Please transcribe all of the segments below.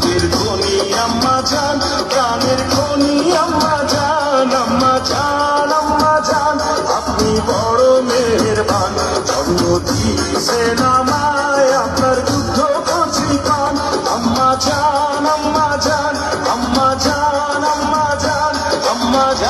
বুকের খনি, আম্মা জান, প্রাণের খনি, আম্মা জান আম্মা জান আম্মা জান। আপনি বড় মেহেরবান, জন্ম দিয়েছেন আমায় আপনার যুদ্ধ করছি পান আম্মা জান আম্মা জান আম্মা জান আম্মা জান আম্মা জান।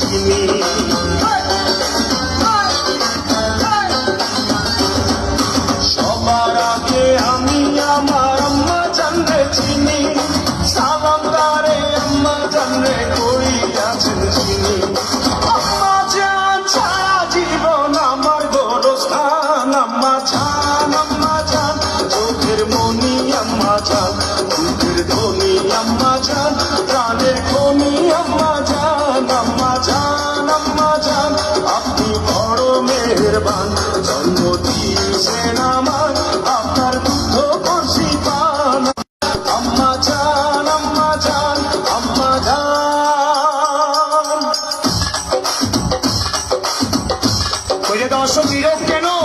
চিনি সবার আগে আমি আমার আম্মা জানলে চিনি সালাম তারে আম্মা জানলে quedó subido que no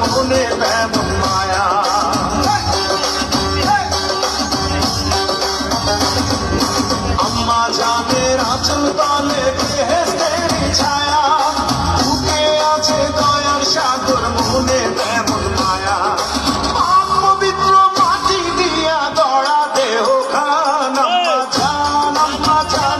মনে তেমন মায়া আম্মা জানের আঁচল তলে মায়া পবিত্র মাটি দিয়া দড়া দেহ খান জান জান